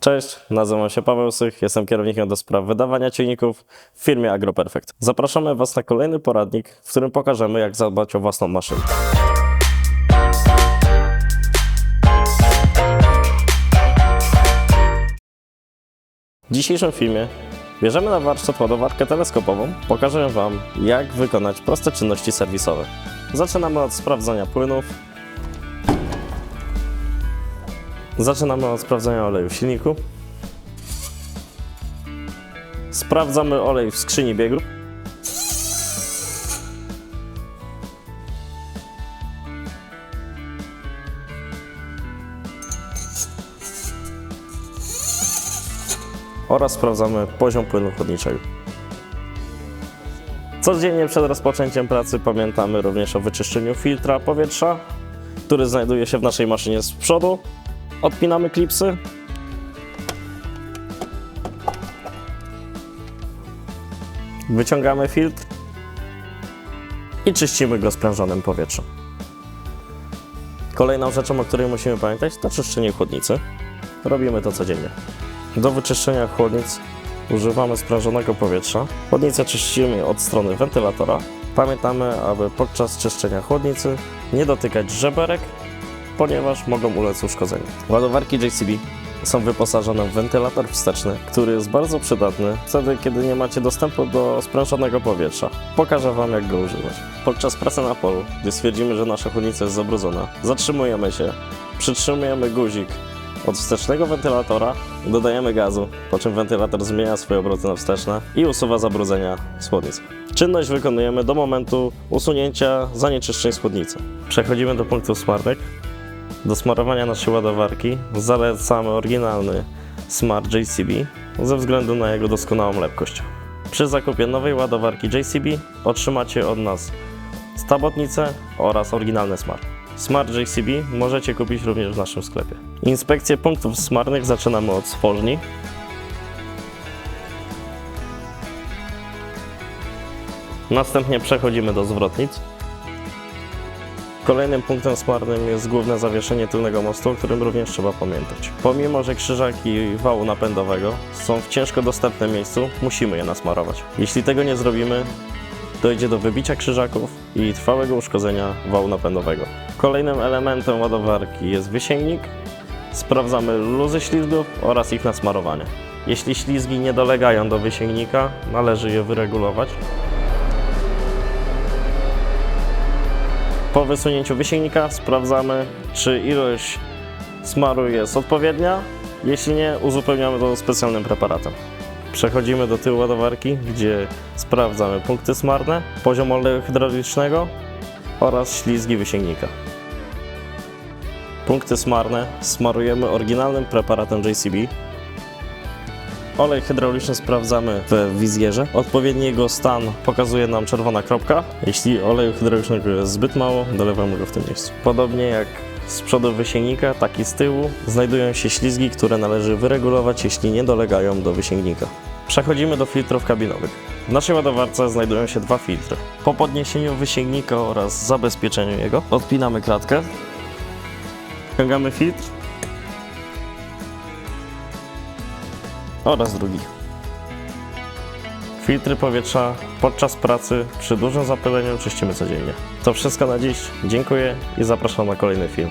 Cześć, nazywam się Paweł Sych, jestem kierownikiem do spraw wydawania ciągników w firmie AgroPerfect. Zapraszamy Was na kolejny poradnik, w którym pokażemy jak zadbać o własną maszynę. W dzisiejszym filmie bierzemy na warsztat ładowarkę teleskopową. Pokażę Wam jak wykonać proste czynności serwisowe. Zaczynamy od sprawdzania płynów, Zaczynamy od sprawdzania oleju w silniku. Sprawdzamy olej w skrzyni biegu. Oraz sprawdzamy poziom płynu chłodniczego. Codziennie przed rozpoczęciem pracy pamiętamy również o wyczyszczeniu filtra powietrza, który znajduje się w naszej maszynie z przodu Odpinamy klipsy. Wyciągamy filtr i czyścimy go sprężonym powietrzem. Kolejną rzeczą, o której musimy pamiętać, to czyszczenie chłodnicy. Robimy to codziennie. Do wyczyszczenia chłodnic używamy sprężonego powietrza. Chłodnicę czyścimy od strony wentylatora. Pamiętamy, aby podczas czyszczenia chłodnicy nie dotykać żeberek ponieważ mogą ulec uszkodzeniu. Ładowarki JCB są wyposażone w wentylator wsteczny, który jest bardzo przydatny wtedy, kiedy nie macie dostępu do sprężonego powietrza. Pokażę Wam, jak go używać. Podczas pracy na polu, gdy stwierdzimy, że nasza chłodnica jest zabrudzona, zatrzymujemy się, przytrzymujemy guzik od wstecznego wentylatora, dodajemy gazu, po czym wentylator zmienia swoje obroty na wsteczne i usuwa zabrudzenia z chłodnicy. Czynność wykonujemy do momentu usunięcia zanieczyszczeń z chłodnicy. Przechodzimy do punktów smarnych. Do smarowania naszej ładowarki zalecamy oryginalny Smart JCB ze względu na jego doskonałą lepkość. Przy zakupie nowej ładowarki JCB otrzymacie od nas stabotnicę oraz oryginalny Smart. Smart JCB możecie kupić również w naszym sklepie. Inspekcję punktów smarnych zaczynamy od sporzni. Następnie przechodzimy do zwrotnic. Kolejnym punktem smarnym jest główne zawieszenie tylnego mostu, o którym również trzeba pamiętać. Pomimo, że krzyżaki wału napędowego są w ciężko dostępnym miejscu, musimy je nasmarować. Jeśli tego nie zrobimy, dojdzie do wybicia krzyżaków i trwałego uszkodzenia wału napędowego. Kolejnym elementem ładowarki jest wysięgnik. Sprawdzamy luzy ślizgów oraz ich nasmarowanie. Jeśli ślizgi nie dolegają do wysięgnika, należy je wyregulować. Po wysunięciu wysięgnika sprawdzamy, czy ilość smaru jest odpowiednia. Jeśli nie, uzupełniamy to specjalnym preparatem. Przechodzimy do tyłu ładowarki, gdzie sprawdzamy punkty smarne, poziom oleju hydraulicznego oraz ślizgi wysięgnika. Punkty smarne smarujemy oryginalnym preparatem JCB. Olej hydrauliczny sprawdzamy w wizjerze. Odpowiedni jego stan pokazuje nam czerwona kropka. Jeśli oleju hydraulicznego jest zbyt mało, dolewamy go w tym miejscu. Podobnie jak z przodu wysięgnika, tak i z tyłu znajdują się ślizgi, które należy wyregulować, jeśli nie dolegają do wysięgnika. Przechodzimy do filtrów kabinowych. W naszej ładowarce znajdują się dwa filtry. Po podniesieniu wysięgnika oraz zabezpieczeniu jego odpinamy kratkę, ściągamy filtr oraz drugi. Filtry powietrza podczas pracy przy dużym zapyleniu czyścimy codziennie. To wszystko na dziś. Dziękuję i zapraszam na kolejny film.